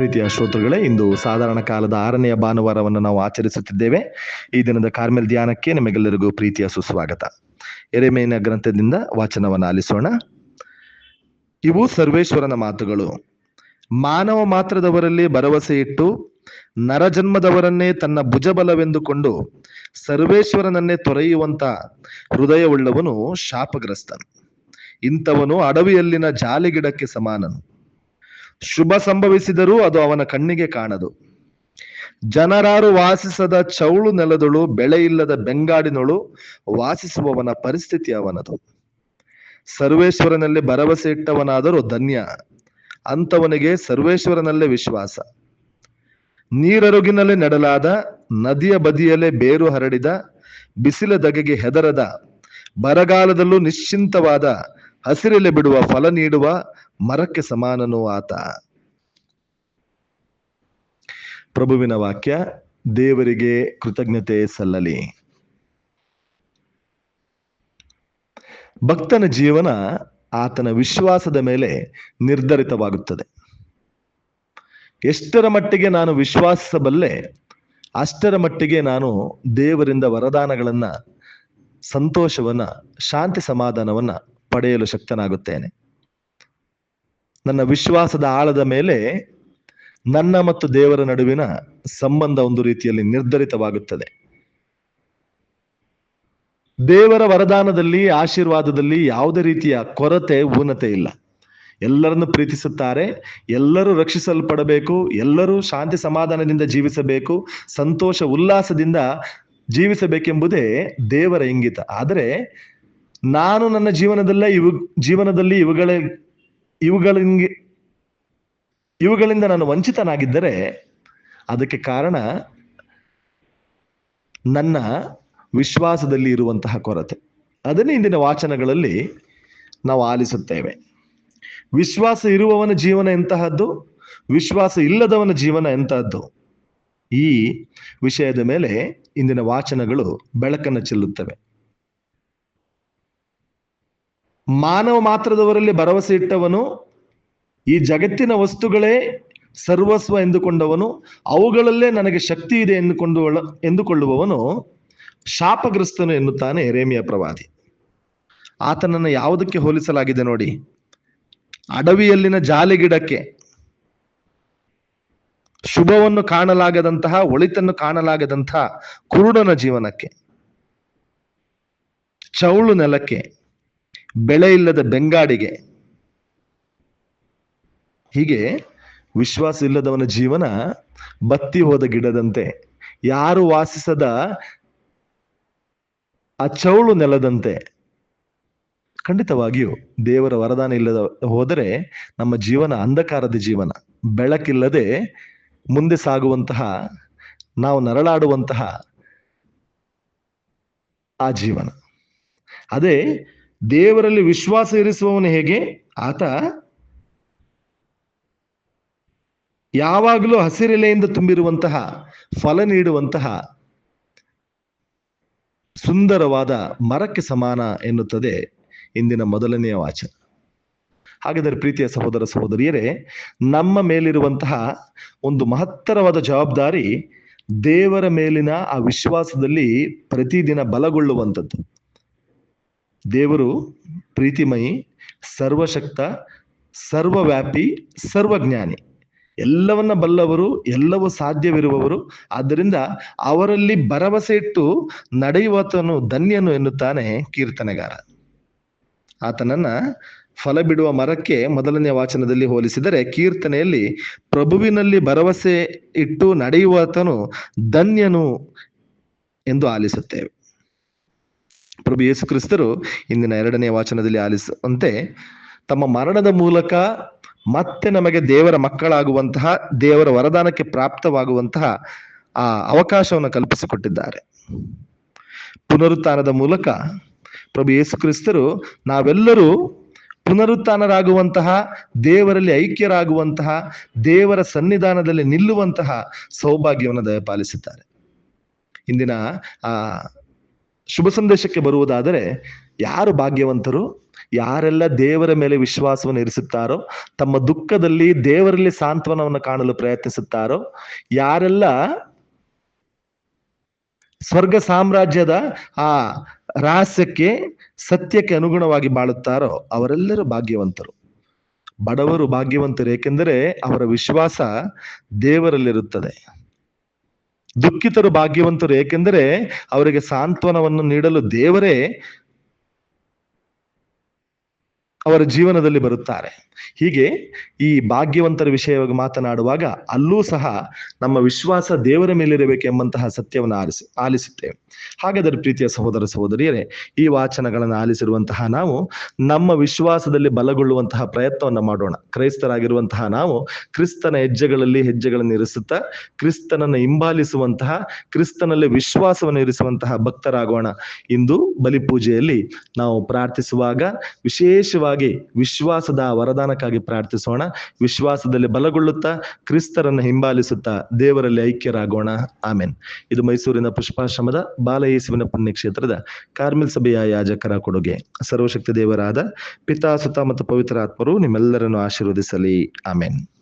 ಪ್ರೀತಿಯ ಶ್ರೋತೃಗಳೇ, ಇಂದು ಸಾಧಾರಣ ಕಾಲದ ಆರನೆಯ ಭಾನುವಾರವನ್ನು ನಾವು ಆಚರಿಸುತ್ತಿದ್ದೇವೆ. ಈ ದಿನದ ಕಾರ್ಮೆಲ್ ಧ್ಯಾನಕ್ಕೆ ನಿಮಗೆಲ್ಲರಿಗೂ ಪ್ರೀತಿಯ ಸುಸ್ವಾಗತ. ಎರೆಮೇನ ಗ್ರಂಥದಿಂದ ವಾಚನವನ್ನು ಆಲಿಸೋಣ. ಇವು ಸರ್ವೇಶ್ವರನ ಮಾತುಗಳು. ಮಾನವ ಮಾತ್ರದವರಲ್ಲಿ ಭರವಸೆ ಇಟ್ಟು ನರಜನ್ಮದವರನ್ನೇ ತನ್ನ ಭುಜಬಲವೆಂದುಕೊಂಡು ಸರ್ವೇಶ್ವರನನ್ನೇ ತೊರೆಯುವಂತ ಹೃದಯವುಳ್ಳವನು ಶಾಪಗ್ರಸ್ತನು. ಇಂಥವನು ಅಡವಿಯಲ್ಲಿನ ಜಾಲಿಗಿಡಕ್ಕೆ ಸಮಾನನು. ಶುಭ ಸಂಭವಿಸಿದರೂ ಅದು ಅವನ ಕಣ್ಣಿಗೆ ಕಾಣದು. ಜನರಾರು ವಾಸಿಸದ ಚೌಳು ನೆಲದಳು ಬೆಳೆ ಇಲ್ಲದ ಬೆಂಗಾಡಿನೊಳು ವಾಸಿಸುವವನ ಪರಿಸ್ಥಿತಿ ಅವನದು. ಸರ್ವೇಶ್ವರನಲ್ಲಿ ಭರವಸೆ ಇಟ್ಟವನಾದರೂ ಧನ್ಯ. ಅಂತವನಿಗೆ ಸರ್ವೇಶ್ವರನಲ್ಲೇ ವಿಶ್ವಾಸ. ನೀರರುಗಿನಲ್ಲಿ ನೆಡಲಾದ, ನದಿಯ ಬದಿಯಲ್ಲೇ ಬೇರು ಹರಡಿದ, ಬಿಸಿಲ ದಗೆಗೆ ಹೆದರದ, ಬರಗಾಲದಲ್ಲೂ ನಿಶ್ಚಿಂತವಾದ, ಹಸಿರೆಲೆ ಬಿಡುವ ಫಲ ನೀಡುವ ಮರಕ್ಕೆ ಸಮಾನನು ಆತ. ಪ್ರಭುವಿನ ವಾಕ್ಯ, ದೇವರಿಗೆ ಕೃತಜ್ಞತೆ ಸಲ್ಲಲಿ. ಭಕ್ತನ ಜೀವನ ಆತನ ವಿಶ್ವಾಸದ ಮೇಲೆ ನಿರ್ಧರಿತವಾಗುತ್ತದೆ. ಎಷ್ಟರ ಮಟ್ಟಿಗೆ ನಾನು ವಿಶ್ವಾಸಿಸಬಲ್ಲೆ, ಅಷ್ಟರ ಮಟ್ಟಿಗೆ ನಾನು ದೇವರಿಂದ ವರದಾನಗಳನ್ನ, ಸಂತೋಷವನ್ನ, ಶಾಂತಿ ಸಮಾಧಾನವನ್ನ ಪಡೆಯಲು ಶಕ್ತನಾಗುತ್ತೇನೆ. ನನ್ನ ವಿಶ್ವಾಸದ ಆಳದ ಮೇಲೆ ನನ್ನ ಮತ್ತು ದೇವರ ನಡುವಿನ ಸಂಬಂಧ ಒಂದು ರೀತಿಯಲ್ಲಿ ನಿರ್ಧರಿತವಾಗುತ್ತದೆ. ದೇವರ ವರದಾನದಲ್ಲಿ, ಆಶೀರ್ವಾದದಲ್ಲಿ ಯಾವುದೇ ರೀತಿಯ ಕೊರತೆ, ಊನತೆ ಇಲ್ಲ. ಎಲ್ಲರನ್ನು ಪ್ರೀತಿಸುತ್ತಾರೆ, ಎಲ್ಲರೂ ರಕ್ಷಿಸಲ್ಪಡಬೇಕು, ಎಲ್ಲರೂ ಶಾಂತಿ ಸಮಾಧಾನದಿಂದ ಜೀವಿಸಬೇಕು, ಸಂತೋಷ, ಉಲ್ಲಾಸದಿಂದ ಜೀವಿಸಬೇಕೆಂಬುದೇ ದೇವರ ಇಂಗಿತ. ಆದರೆ ನಾನು ನನ್ನ ಜೀವನದಲ್ಲೇ ಇವು, ಜೀವನದಲ್ಲಿ ಇವುಗಳ ಇವುಗಳಿಂಗೆ, ಇವುಗಳಿಂದ ನಾನು ವಂಚಿತನಾಗಿದ್ದರೆ ಅದಕ್ಕೆ ಕಾರಣ ನನ್ನ ವಿಶ್ವಾಸದಲ್ಲಿ ಇರುವಂತಹ ಕೊರತೆ. ಅದನ್ನೇ ಇಂದಿನ ವಾಚನಗಳಲ್ಲಿ ನಾವು ಆಲಿಸುತ್ತೇವೆ. ವಿಶ್ವಾಸ ಇರುವವನ ಜೀವನ ಎಂತಹದ್ದು? ವಿಶ್ವಾಸ ಇಲ್ಲದವನ ಜೀವನ ಎಂತಹದ್ದು? ಈ ವಿಷಯದ ಮೇಲೆ ಇಂದಿನ ವಾಚನಗಳು ಬೆಳಕನ್ನು ಚೆಲ್ಲುತ್ತವೆ. ಮಾನವ ಮಾತ್ರದವರಲ್ಲಿ ಭರವಸೆ ಇಟ್ಟವನು, ಈ ಜಗತ್ತಿನ ವಸ್ತುಗಳೇ ಸರ್ವಸ್ವ ಎಂದುಕೊಂಡವನು, ಅವುಗಳಲ್ಲೇ ನನಗೆ ಶಕ್ತಿ ಇದೆ ಎಂದುಕೊಂಡು ಎಂದುಕೊಳ್ಳುವವನು ಶಾಪಗ್ರಸ್ತನು ಎನ್ನುತ್ತಾನೆ ರೇಮಿಯ ಪ್ರವಾದಿ. ಆತನನ್ನು ಯಾವುದಕ್ಕೆ ಹೋಲಿಸಲಾಗಿದೆ ನೋಡಿ? ಅಡವಿಯಲ್ಲಿನ ಜಾಲಿಗಿಡಕ್ಕೆ. ಶುಭವನ್ನು ಕಾಣಲಾಗದಂತಹ, ಒಳಿತನ್ನು ಕಾಣಲಾಗದಂತಹ ಕುರುಡನ ಜೀವನಕ್ಕೆ. ಚೌಳು ನೆಲಕ್ಕೆ. ಬೆಳೆ ಇಲ್ಲದ ಬೆಂಗಾಡಿಗೆ. ಹೀಗೆ ವಿಶ್ವಾಸ ಇಲ್ಲದವನ ಜೀವನ ಬತ್ತಿ ಹೋದ ಗಿಡದಂತೆ. ಯಾರು ವಾಸಿಸದ ಆ ಚೌಳು ನೆಲದಂತೆ. ಖಂಡಿತವಾಗಿಯೂ ದೇವರ ವರದಾನ ಇಲ್ಲದ ಹೋದರೆ ನಮ್ಮ ಜೀವನ ಅಂಧಕಾರದ ಜೀವನ. ಬೆಳಕಿಲ್ಲದೆ ಮುಂದೆ ಸಾಗುವಂತಹ, ನಾವು ನರಳಾಡುವಂತಹ ಆ ಜೀವನ. ಅದೇ ದೇವರಲ್ಲಿ ವಿಶ್ವಾಸ ಇರಿಸುವವನು ಹೇಗೆ? ಆತ ಯಾವಾಗಲೂ ಹಸಿರೆಲೆಯಿಂದ ತುಂಬಿರುವಂತಹ, ಫಲ ನೀಡುವಂತಹ ಸುಂದರವಾದ ಮರಕ್ಕೆ ಸಮಾನ ಎನ್ನುತ್ತದೆ ಇಂದಿನ ಮೊದಲನೆಯ ವಾಚನ ಹಾಗಾದರೆ ಪ್ರೀತಿಯ ಸಹೋದರ ಸಹೋದರಿಯರೇ, ನಮ್ಮ ಮೇಲಿರುವಂತಹ ಒಂದು ಮಹತ್ತರವಾದ ಜವಾಬ್ದಾರಿ ದೇವರ ಮೇಲಿನ ಆ ವಿಶ್ವಾಸದಲ್ಲಿ ಪ್ರತಿದಿನ ಬಲಗೊಳ್ಳುವಂಥದ್ದು. ದೇವರು ಪ್ರೀತಿಮಯಿ, ಸರ್ವಶಕ್ತ, ಸರ್ವವ್ಯಾಪಿ, ಸರ್ವಜ್ಞಾನಿ. ಎಲ್ಲವನ್ನ ಬಲ್ಲವರು, ಎಲ್ಲವೂ ಸಾಧ್ಯವಿರುವವರು, ಆದ್ದರಿಂದ ಅವರಲ್ಲಿ ಭರವಸೆ ಇಟ್ಟು ನಡೆಯುವತನು ಧನ್ಯನು ಎನ್ನುತ್ತಾನೆ ಕೀರ್ತನೆಗಾರ. ಆತನನ್ನ ಫಲ ಬಿಡುವ ಮರಕ್ಕೆ ಮೊದಲನೇ ವಾಚನದಲ್ಲಿ ಹೋಲಿಸಿದರೆ ಕೀರ್ತನೆಯಲ್ಲಿ ಪ್ರಭುವಿನಲ್ಲಿ ಭರವಸೆ ಇಟ್ಟು ನಡೆಯುವತನು ಧನ್ಯನು ಎಂದು ಆಲಿಸುತ್ತೇವೆ. ಪ್ರಭು ಯೇಸು ಕ್ರಿಸ್ತರು ಇಂದಿನ ಎರಡನೇ ವಾಚನದಲ್ಲಿ ಆಲಿಸುವಂತೆ ತಮ್ಮ ಮರಣದ ಮೂಲಕ ಮತ್ತೆ ನಮಗೆ ದೇವರ ಮಕ್ಕಳಾಗುವಂತಹ ದೇವರ ವರದಾನಕ್ಕೆ ಪ್ರಾಪ್ತವಾಗುವಂತಹ ಆ ಅವಕಾಶವನ್ನು ಕಲ್ಪಿಸಿಕೊಟ್ಟಿದ್ದಾರೆ. ಪುನರುತ್ಥಾನದ ಮೂಲಕ ಪ್ರಭು ಯೇಸು ಕ್ರಿಸ್ತರು ನಾವೆಲ್ಲರೂ ಪುನರುತ್ಥಾನರಾಗುವಂತಹ, ದೇವರಲ್ಲಿ ಐಕ್ಯರಾಗುವಂತಹ, ದೇವರ ಸನ್ನಿಧಾನದಲ್ಲಿ ನಿಲ್ಲುವಂತಹ ಸೌಭಾಗ್ಯವನ್ನು ದಯಪಾಲಿಸಿದ್ದಾರೆ. ಇಂದಿನ ಆ ಶುಭ ಸಂದೇಶಕ್ಕೆ ಬರುವುದಾದರೆ, ಯಾರು ಭಾಗ್ಯವಂತರು? ಯಾರೆಲ್ಲ ದೇವರ ಮೇಲೆ ವಿಶ್ವಾಸವನ್ನು ಇರಿಸುತ್ತಾರೋ, ತಮ್ಮ ದುಃಖದಲ್ಲಿ ದೇವರಲ್ಲಿ ಸಾಂತ್ವನವನ್ನು ಕಾಣಲು ಪ್ರಯತ್ನಿಸುತ್ತಾರೋ, ಯಾರೆಲ್ಲ ಸ್ವರ್ಗ ಸಾಮ್ರಾಜ್ಯದ ಆ ರಹಸ್ಯಕ್ಕೆ, ಸತ್ಯಕ್ಕೆ ಅನುಗುಣವಾಗಿ ಬಾಳುತ್ತಾರೋ, ಅವರೆಲ್ಲರೂ ಭಾಗ್ಯವಂತರು. ಬಡವರು ಭಾಗ್ಯವಂತರು, ಏಕೆಂದರೆ ಅವರ ವಿಶ್ವಾಸ ದೇವರಲ್ಲಿರುತ್ತದೆ. ದುಃಖಿತರು ಭಾಗ್ಯವಂತರು. ಏಕೆಂದರೆ ಅವರಿಗೆ ಸಾಂತ್ವನವನ್ನು ನೀಡಲು ದೇವರೇ ಅವರ ಜೀವನದಲ್ಲಿ ಬರುತ್ತಾರೆ. ಹೀಗೆ ಈ ಭಾಗ್ಯವಂತರ ವಿಷಯವಾಗಿ ಮಾತನಾಡುವಾಗ ಅಲ್ಲೂ ಸಹ ನಮ್ಮ ವಿಶ್ವಾಸ ದೇವರ ಮೇಲಿರಬೇಕೆಂಬಂತಹ ಸತ್ಯವನ್ನು ಆಲಿಸಿ ಆಲಿಸುತ್ತೇವೆ. ಹಾಗಾದರೆ ಪ್ರೀತಿಯ ಸಹೋದರ ಸಹೋದರಿಯರೇ, ಈ ವಾಚನಗಳನ್ನು ಆಲಿಸಿರುವಂತಹ ನಾವು ನಮ್ಮ ವಿಶ್ವಾಸದಲ್ಲಿ ಬಲಗೊಳ್ಳುವಂತಹ ಪ್ರಯತ್ನವನ್ನು ಮಾಡೋಣ. ಕ್ರೈಸ್ತರಾಗಿರುವಂತಹ ನಾವು ಕ್ರಿಸ್ತನ ಹೆಜ್ಜೆಗಳಲ್ಲಿ ಹೆಜ್ಜೆಗಳನ್ನು ಇರಿಸುತ್ತಾ, ಕ್ರಿಸ್ತನನ್ನು ಹಿಂಬಾಲಿಸುವಂತಹ, ಕ್ರಿಸ್ತನಲ್ಲಿ ವಿಶ್ವಾಸವನ್ನು ಇರಿಸುವಂತಹ ಭಕ್ತರಾಗೋಣ. ಇಂದು ಬಲಿಪೂಜೆಯಲ್ಲಿ ನಾವು ಪ್ರಾರ್ಥಿಸುವಾಗ ವಿಶೇಷವಾಗಿ ವಿಶ್ವಾಸದ ವರದಾನಕ್ಕಾಗಿ ಪ್ರಾರ್ಥಿಸೋಣ. ವಿಶ್ವಾಸದಲ್ಲಿ ಬಲಗೊಳ್ಳುತ್ತಾ ಕ್ರಿಸ್ತರನ್ನು ಹಿಂಬಾಲಿಸುತ್ತಾ ದೇವರಲ್ಲಿ ಐಕ್ಯರಾಗೋಣ. ಆಮೇನ್. ಇದು ಮೈಸೂರಿನ ಪುಷ್ಪಾಶ್ರಮದ ಬಾಲಯೇಸುವಿನ ಪುಣ್ಯಕ್ಷೇತ್ರದ ಕಾರ್ಮಿಲ್ ಸಭೆಯ ಯಾಜಕರ ಕೊಡುಗೆ. ಸರ್ವಶಕ್ತಿ ದೇವರಾದ ಪಿತಾ ಸುತ ಮತ್ತು ಪವಿತ್ರಾತ್ಮರು ನಿಮ್ಮೆಲ್ಲರನ್ನು ಆಶೀರ್ವದಿಸಲಿ. ಆಮೇನ್.